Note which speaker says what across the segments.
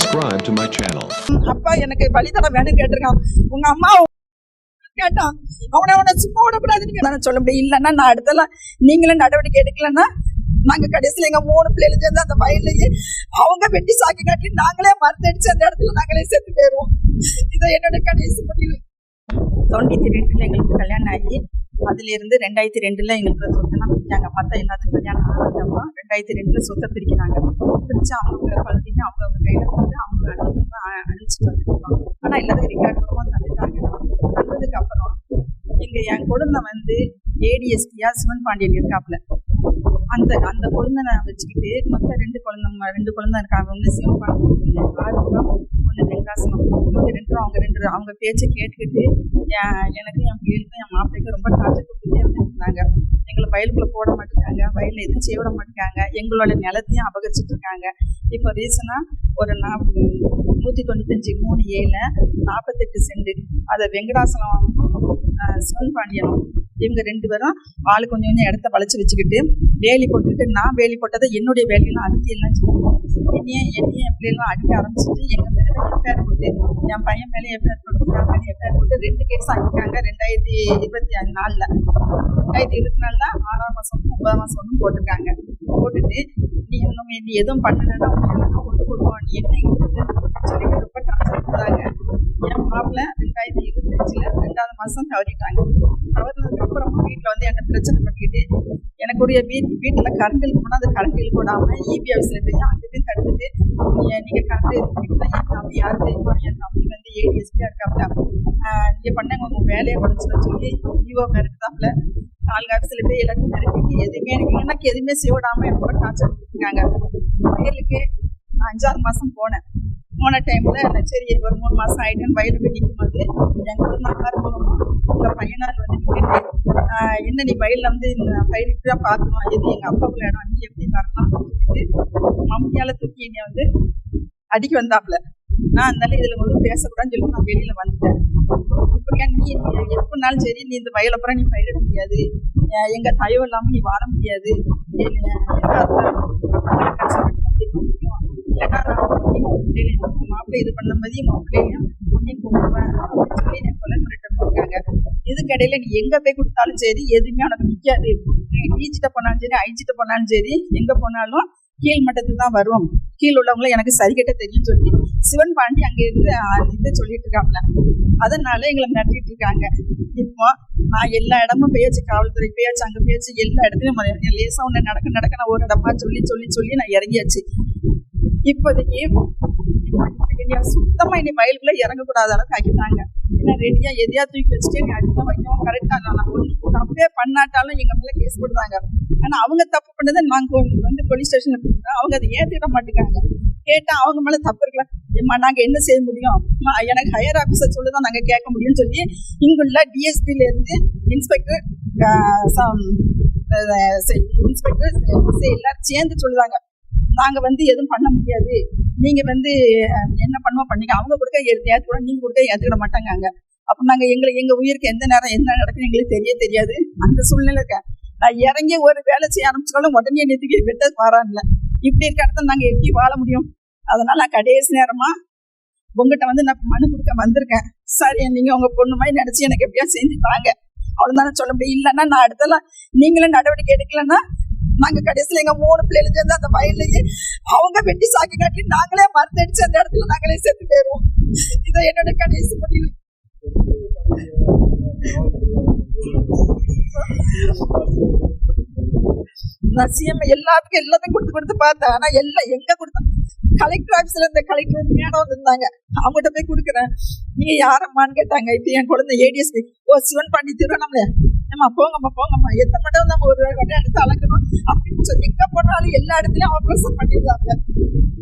Speaker 1: subscribe to my channel.
Speaker 2: அப்பா எனக்கு வழித்தடம் வேணும் கேட்டிருக்கான். உங்க அம்மா கேட்டான். அவனை அவனை சும்மா விடக்கூடாதுன்னு நான் சொல்ல முடியும். இல்லைன்னா நான் அடுத்தலாம் நீங்களும் நடவடிக்கை எடுக்கலன்னா நாங்க கடைசியில எங்க மூணு பிள்ளைகளுக்கு சேர்ந்து அந்த வயல்லையே அவங்க வெட்டி சாக்கி காட்டி நாங்களே மருந்து அடிச்சு அந்த இடத்துல நாங்களே செத்து போயிருவோம். இதை என்னோட கடைசி முடிவு. தொண்ணூத்தி ரெண்டுல எங்களுக்கு கல்யாணம் ஆகி அதுல இருந்து ரெண்டாயிரத்தி ரெண்டுல எங்களுக்கு சொத்தெல்லாம் பிரிச்சாங்க. மத்த எல்லாத்துக்கும் கல்யாணம் ஆனதுக்கப்புறம் ரெண்டாயிரத்தி ரெண்டுல சொத்தை பிரிக்கிறாங்க. பிரிச்சு அவங்க குழந்தைங்க அவங்க அவங்க கையில வந்து அவங்க அழுத்து அழிச்சுட்டு வந்துருக்கோம். ஆனா எல்லாத்துக்கும் ரெக்கார்ட் மூலமா தந்துட்டாங்க தந்ததுக்கு அப்புறம் இங்க என் குழந்தை வந்து ஏடிஎஸ்பியா சிவன் பாண்டியன் இருக்காப்புல. அந்த அந்த குழந்தை வச்சுக்கிட்டு மொத்த ரெண்டு குழந்தைங்க ரெண்டு குழந்தை இருக்காங்க. வந்து சிவப்பா பாண்டியன் ஒன்று வெங்காசமா இவங்க ரெண்டு அவங்க ரெண்டு அவங்க பேச்சை கேட்டுக்கிட்டு எனக்கு என் பிள்ளைக்கும் என் மாப்பிள்ளைக்கும் ரொம்ப டார்ச்சர் கொடுத்துட்டே இருந்தாங்க எங்களை வயலுக்குள்ள போட மாட்டேங்காங்க. வயலில் எதுவும் செய்ய விட மாட்டேங்காங்க. எங்களோட நிலத்தையும் அபகரிச்சிட்டு இருக்காங்க. இப்போ ரீசனாக ஒரு நா நூற்றி தொண்ணூத்தஞ்சு மூணு ஏழு நாற்பத்தெட்டு செண்டு அதை வெங்கடாசலம் சிவன் பாண்டியன் இவங்க ரெண்டு பேரும் ஆளு கொஞ்சம் கொஞ்சம் இடத்த வளைச்சி வச்சுக்கிட்டு வேலி போட்டுக்கிட்டு நான் வேலி போட்டதை என்னுடைய வேலையெல்லாம் அழுத்தி எல்லாம் என்னைய என்னைய என் பிள்ளைலாம் அடிக்க ஆரம்பிச்சிட்டு எங்கள் மேலே எஃப்ஐஆர் போட்டு என் பையன் மேலே எஃப்ஐஆர் போட்டு என் மேலே எஃப்ஐஆர் போட்டு ரெண்டு கேஸ் ஆகிருக்காங்க ரெண்டாயிரத்தி இருபத்தி அஞ்சு நாளில். ரெண்டாயிரத்தி இருபத்தி நாலுல ஆறாம் மாதம் ஒன்பதாம் மாதம் ஒன்றும் போட்டிருக்காங்க. போட்டுட்டு நீ இன்னும் நீ எதுவும் பண்ணலைன்னா உனக்கு கொண்டு கொடுப்போம் நீ என்ன இங்க வந்து சொல்லிட்டு ரொம்ப டார்ச்சர் பண்ணாங்க என் மாப்பிள்ள ரெண்டாயிரத்தி இருபத்தஞ்சுல மாதம் தவறிட்டாங்க தவறினதுக்கு அப்புறமா வந்து என்கிட்ட பிரச்சனை பண்ணிக்கிட்டு எனக்குரிய வீட் வீட்டில் கரண்ட் இழுக்கணும்னா அந்த கரண்ட் இழுக்க இபி ஆஃபீஸில் போய் அங்கிட்டு தடுத்துட்டு நீங்கள் நீங்க கரண்ட் இருக்கீங்கன்னா என் தம்பி யாரு தெரியுமா? என் தம்பி வந்து ஏடிஎஸ்பியாக இருக்காப்ல. நீங்கள் பண்ணுங்க உங்கள் வேலையை படிச்சுன்னு சொல்லி ஈவோ மிரட்டுதாப்ல நாலு ஆஃபீஸில் போய் எல்லாத்தையும் மிரட்டிட்டு எதுவுமே எனக்கு எனக்கு எதுவுமே செய்ய விடாம எனக்கு டார்ச்சர் கொடுத்துருக்காங்க. வயலுக்கு நான் அஞ்சாறு மாதம் போனேன். போன டைமில் சரி ஒரு மூணு மாதம் ஆயிட்டுன்னு வயலுக்கு வெட்டிக்கும் போது எங்க வந்து ஆரம்பமா எங்கள் பையனார் வந்து நிக்கிட்டு, என்ன நீ வயலில் வந்து பயிரிட்டு தான் பார்க்கணும்? எது எங்கள் அப்பா இடம் நீ எப்படி பார்க்கலாம்? சொல்லிட்டு தூக்கி என்னை வந்து அடிக்க வந்தாப்புல. நான் அதனால இதில் ஒன்றும் பேசக்கூடாதுன்னு சொல்லி நான் வெளியில் வந்துட்டேன். இப்படியா நீ நீ எப்படினாலும் சரி நீ இந்த வயலை அப்புறம் நீ பயிரிட முடியாது. எங்கள் தயவு இல்லாமல் நீ வாழ முடியாது. இல்லைன்னா நான் உன்னையும் உன் உன் மாப்பிள்ளை இது பண்ண மாதிரி உன் பிள்ளைகளையும் உன்னையும் கூப்பிடுவேன் அப்படின்னு சொல்லி என்னை கொலை மிரட்டம் இதுக்கடையில நீ எங்க போய் கொடுத்தாலும் சரி எதுவுமே உனக்கு நிக்காது. நீ போனாலும் சரி ஐஜிட்ட போனாலும் சரி எங்க போனாலும் கீழ் மட்டத்துக்கு தான் வரும் கீழ் உள்ளவங்கள எனக்கு சரி தெரியும் சொல்லி சிவன் பாண்டி அங்க இருந்து இதை சொல்லிட்டு இருக்காப்ல அதனால எங்களை நடத்திட்டு இருக்காங்க. இப்போ நான் எல்லா இடமும் பேச்சு காவல்துறை பேச்சு அங்க பேச்சு எல்லா இடத்துலயும் லேசா ஒண்ணு நடக்க நடக்க நான் ஒரு இடமா சொல்லி சொல்லி சொல்லி நான் இறங்கியாச்சு. இப்போதைக்கு ரெடியா சுத்தமா இனி மயிலுக்குள்ள இறங்கக்கூடாத அளவுக்கு ஆக்கிட்டாங்க ஏன்னா ரெடியா எதையா தூக்கி வச்சுட்டு நீ அடிக்க வைக்கவும் கரெக்டா நான் ஒன்று தப்பே பண்ணாட்டாலும் எங்க மேல கேஸ் போடுறாங்க. ஆனா அவங்க தப்பு பண்ணதை நாங்க வந்து போலீஸ் ஸ்டேஷன்ல கொடுத்தா அவங்க அதை ஏற்றிட மாட்டேங்காங்க கேட்டா அவங்க மேல தப்பு இருக்கல ஏம்மா நாங்க என்ன செய்ய முடியும்? எனக்கு ஹையர் ஆபீசர் சொல்லுதான் நாங்க கேட்க முடியும்னு சொல்லி இங்குள்ள டிஎஸ்பில இருந்து இன்ஸ்பெக்டர் இன்ஸ்பெக்டர் எல்லாரும் சேர்ந்து சொல்லுவாங்க நாங்க வந்து எதுவும் பண்ண முடியாது. நீங்க வந்து என்ன பண்ணுவோம் பண்ணீங்க அவங்க கொடுக்க எடுத்து ஏற்றுக்கூட நீங்க கொடுக்க ஏற்றுக்கிட மாட்டாங்க அப்போ நாங்க எங்களை எங்க உயிருக்கு எந்த நேரம் என்ன நடக்குன்னு எங்களுக்கு தெரிய தெரியாது. அந்த சூழ்நிலை இருக்க நான் இறங்கி ஒரு வேலை செய்ய ஆரம்பிச்சாலும் உடனே நேற்றுக்கு விட்ட வரான்ல இப்படி இருக்க இடத்துல நாங்க எப்படி வாழ முடியும். அதனால நான் கடைசி நேரமா உங்ககிட்ட வந்து நான் மனு கொடுக்க வந்திருக்கேன். சரி நீங்க உங்க பொண்ணு மாதிரி நினைச்சு எனக்கு எப்படியா செஞ்சு தாங்க அவ்வளவுதான் சொல்ல முடியும். இல்லைன்னா நான் அடுத்தலாம் நீங்களும் நடவடிக்கை எடுக்கலன்னா நாங்க கடைசியில எங்க மூணு பிள்ளைகள் சேர்ந்து அந்த வயல்லையே அவங்க வெட்டி சாக்கி காட்டி நாங்களே மருந்தடிச்சு அந்த இடத்துல நாங்களே செத்து போயிருவோம். இதை என்னோட கடைசி முடிவு. நான் சிஎம் எல்லாத்துக்கும் எல்லாத்தையும் கொடுத்து கொடுத்து பார்த்தேன். ஆனா எல்லாம் எங்க கொடுத்தேன் கலெக்டர் ஆஃபீஸ்ல இருந்த கலெக்டர் மேடம் வந்திருந்தாங்க. அவங்ககிட்ட போய் கொடுக்குறேன். நீங்க யாரம்மான்னு கேட்டாங்க. இப்ப என் குழந்தை ஏடிஎஸ் ஓ சிவன் பண்ணி திருவண்ணாமலை ஏமா போங்கம்மா போங்கம்மா. எத்தனை மட்டும் நம்ம ஒரு வட்டம் எடுத்து அளக்கணும் அப்படின்னு சொல்லி எங்க போனாலும் எல்லா இடத்துலயும் அவன் பிரசன் பண்ணிடுறாங்க.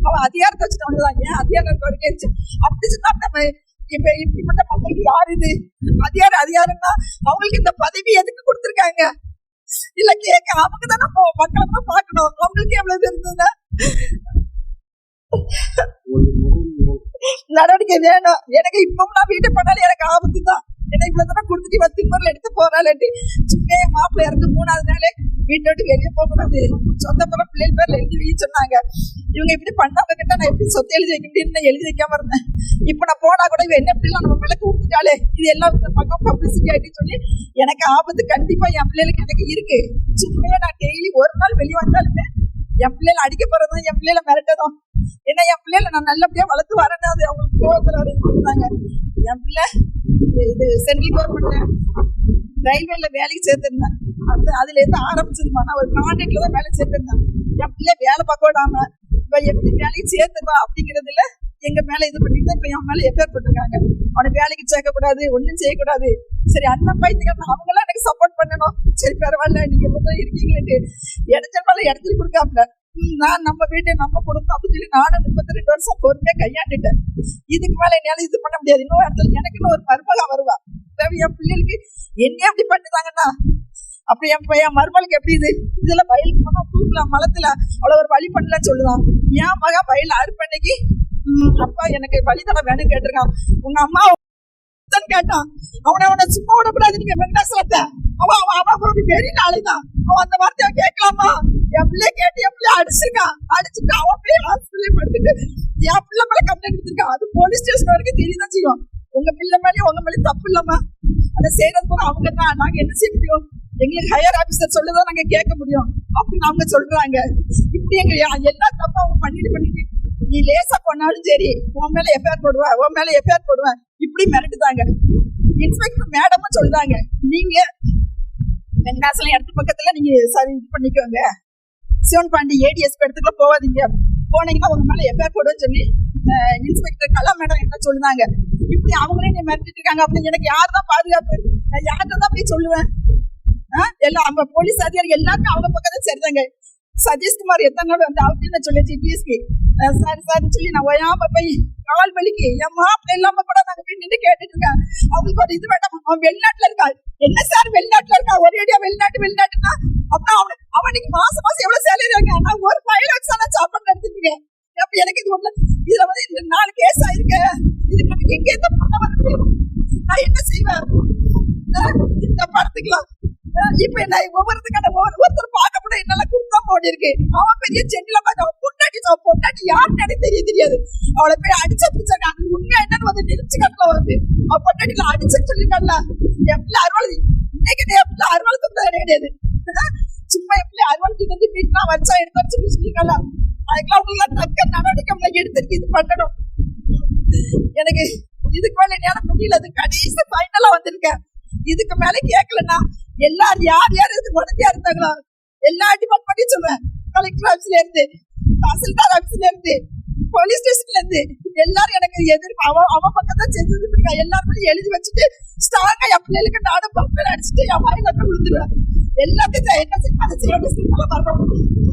Speaker 2: அவன் அதிகாரத்தை வச்சுட்டு வந்துதான் ஏன் அதிகாரம் வரைக்கும் அப்படி சொன்னா நம்ம இப்ப இப்படிப்பட்ட மக்களுக்கு யார் இது? அதிகாரம் அதிகாரம்னா அவங்களுக்கு இந்த பதவி எதுக்கு கொடுத்துருக்காங்க? இல்ல கேட்க அவங்க தானே மக்களை தான் பார்க்கணும். அவங்களுக்கு எவ்வளவு இருந்தது? நடவடிக்கை வேணும். எனக்கு இப்பவும் நான் வீட்டு பண்ணாலும் எனக்கு ஆபத்து தான். எனக்கு இவ்வளவு தூரம் கொடுத்துட்டு இவ திமுறல எடுத்து போறாளேட்டி சும்மா என் இறந்து மூணாவது நாளே வீட்டை விட்டு வெளியே போக கூடாது. சொந்த புறம் பிள்ளைகள் பேர்ல எழுதி வை சொன்னாங்க. இவங்க இப்படி பண்ணாம கிட்ட நான் எப்படி சொத்து எழுதி வைக்க முடியும்னு எழுதி வைக்காம இருந்தேன். இப்ப நான் போனா கூட இவன் என்ன எப்படிலாம் நம்ம பிள்ளை கொடுத்துட்டாலே இது எல்லாம் இந்த பக்கம் பப்ளிசிட்டி ஆயிட்டு சொல்லி எனக்கு ஆபத்து கண்டிப்பா என் பிள்ளைகளுக்கு எனக்கு இருக்கு. சும்மையா நான் டெய்லி ஒரு நாள் வெளியே வந்தாலுமே என் பிள்ளைகளை அடிக்க போறதும் என் பிள்ளைகளை மிரட்டதும் ஏன்னா என் பிள்ளைல நான் நல்லபடியா வளர்த்து வரேன்னு அது அவங்களுக்கு கோவத்தில் இருந்தாங்க என் பிள்ளை இது- சென்ட்ரல் கவர்மெண்ட் ரயில்வேல வேலைக்கு சேர்த்திருந்தேன். அந்த அதுல இருந்து ஆரம்பிச்சதுமா நான் ஒரு கான்ட்ராக்ட்ல தான் வேலை சேர்த்திருந்தேன். என் பிள்ளை வேலை பார்க்க விடாம இப்ப எப்படி வேலைக்கு சேர்த்துவா அப்படிங்கறதுல எங்க மேல இது பண்ணிட்டு இப்ப என் மேல எஃபேர் போட்டிருக்காங்க. அவனை வேலைக்கு சேர்க்க கூடாது ஒண்ணும் செய்யக்கூடாது. சரி அண்ணன் பையத்துக்கு அவங்க எல்லாம் எனக்கு சப்போர்ட் பண்ணணும். சரி பரவாயில்ல நீங்க மட்டும் இருக்கீங்களேட்டு இடத்த மேல இடத்துல கொடுக்காமல நான் நம்ம வீட்டை நம்ம குடும்பம் அப்படின்னு சொல்லி நானும் முப்பத்தி ரெண்டு வருஷம் பொறுமையா கையாண்டுட்டேன். இதுக்கு மேல என்னால இது பண்ண முடியாது. இன்னொரு இடத்துல எனக்குன்னு ஒரு மருமகா வருவா. என் பிள்ளைகளுக்கு என்ன எப்படி பண்ணுதாங்கன்னா அப்படி என் பையன் மருமலுக்கு எப்படி இது? இதுல வயலுக்கு போனா தூக்கலாம் மலத்துல அவ்வளவு ஒரு வழி பண்ணல சொல்லுதான். என் மகன் வயல் அறுப்பன்னைக்கு அப்பா எனக்கு வழி தர வேணும் கேட்டிருக்கான். உங்க அம்மா கேட்டான். அவனை அவனை சும்மா விடக்கூடாது நீங்க மெண்டாசலத்தை அவன் அவன் அவன் ஒரு பெரிய நாளைதான் அவன் அந்த வார்த்தையை கேட்கலாமா? என் கேட்டு என் பிள்ளைய அடிச்சிருக்கான் அடிச்சுட்டு அவன் பிள்ளைய ஹாஸ்பிட்டலே படுத்துட்டு என் பிள்ளை மேல கம்ப்ளைண்ட் கொடுத்துருக்கான் அது போலீஸ் ஸ்டேஷன் வரைக்கும் தெரியதான் செய்யும். உங்க பிள்ளை மேலேயும் உங்க மேலே தப்பு இல்லம்மா. அதை செய்யறது போக அவங்க தான். நாங்க என்ன செய்ய முடியும்? எங்களுக்கு ஹையர் ஆபீசர் சொல்லுதான் நாங்க கேட்க முடியும். அப்படின்னு அவங்க சொல்றாங்க. இப்படி எங்க எல்லா தப்பும் அவங்க பண்ணிட்டு பண்ணிட்டு. நீ லேசா பண்ணாலும் சரி உன் மேல எஃப்ஐஆர் போடுவேன் உன் மேல எஃப்ஐஆர் போடுவேன் இப்படி மிரட்டுதாங்க. இன்ஸ்பெக்டர் மேடமும் சொல்றாங்க. நீங்க வெங்காசலம் இடத்து பக்கத்துல நீங்க சரி இது பண்ணிக்கோங்க. சிவன் பாண்டி ஏடிஎஸ் இடத்துக்குள்ள போகாதீங்க. போனீங்கன்னா உங்க மேல எஃப்ஐஆர் போடுவேன்னு சொல்லி இன்ஸ்பெக்டர் கலா மேடம் என்ன சொல்லுதாங்க இப்படி அவங்களே நீ மிரட்டிட்டு இருக்காங்க அப்படின்னு எனக்கு யார் தான் பாதுகாப்பு? நான் யார்கிட்ட தான் போய் சொல்லுவேன்? ஆ? எல்லாம் அவங்க போலீஸ் அதிகாரி எல்லாருமே அவங்க பக்கத்துல சரிதாங்க. சதீஷ்குமார் எத்தனை நாள் வந்து அப்படின்னு சொல்லி டிஎஸ்பி சாரி சார் சொல்லி நான் ஓயாம போய் கால் வலிக்கு. என் மாப்பிள்ள இல்லாம கூட நாங்க போய் நின்று கேட்டுட்டு இருக்கேன் அவங்களுக்கு ஒரு இது வேண்டாம். அவன் வெளிநாட்டுல இருக்கா? என்ன சார் வெளிநாட்டுல இருக்கா? ஒரே அடியா வெளிநாட்டு வெளிநாட்டுனா அப்புறம் அவன் அவனுக்கு மாசம் மாசம் எவ்வளவு சேலரி இருக்கு? நான் ஒரு ஃபைல் வச்சு நான் சாப்பாடு நடத்திருக்கேன் அப்ப எனக்கு இது ஒண்ணு இதுல வந்து இந்த நாலு கேஸ் ஆயிருக்கு. இது நமக்கு எங்க எந்த பணம் வந்து நான் என்ன செய்வேன்? இந்த நான் இப்ப என்ன ஒவ்வொருத்துக்கான ஒவ்வொருத்தர் பார்க்க கூட என்னால குத்தம் இருக்கு அவன் பெரிய சென்னில பார்த்து அவன் பொண்டாட்டி அவன் பொண்டாட்டி யாருன்னு தெரிய தெரியாது. அவளை போய் அடிச்ச பிடிச்சாங்க அது உண்மை என்னன்னு வந்து நினைச்சு கட்டல வந்து அவன் பொண்டாட்டில அடிச்சுன்னு சொல்லிட்டான்ல. எவ்வளவு பிள்ளை இன்னைக்கு எவ்வளவு பிள்ளை கிடையாது. சும்மா எப்படி பிள்ளை வந்து வீட்டுல வச்சா எடுத்து சொல்லி சொல்லிருக்கல அதுக்கெல்லாம் உங்களுக்கு தக்க நடவடிக்கை உங்களுக்கு எடுத்துருக்கு. இது பண்ணணும். எனக்கு இதுக்கு மேல என்னால முடியல. அது கடைசி ஃபைனலா வந்திருக்கேன். இதுக்கு மேல கேட்கலன்னா எல்லாரும் யார் யார் இது உடனடியா இருந்தாங்களோ? எல்லா டிபார்ட்மெண்ட்டையும் சொல்லுவேன். கலெக்டர் ஆஃபீஸ்ல இருந்து தாசில்தார் ஆஃபீஸ்ல இருந்து போலீஸ் ஸ்டேஷன்ல இருந்து எல்லாரும் எனக்கு எதிர்ப்பு அவன் அவன் பக்கம் தான் செஞ்சது இருக்கா எல்லாருமே எழுதி வச்சுட்டு ஸ்ட்ராங்கா என் பிள்ளைகளுக்கு நானும் பக்கம் அடிச்சுட்டு என் வாயில விழுந்துருவேன். எல்லாத்தையும் என்ன செய்ய அதை செய்ய வரணும்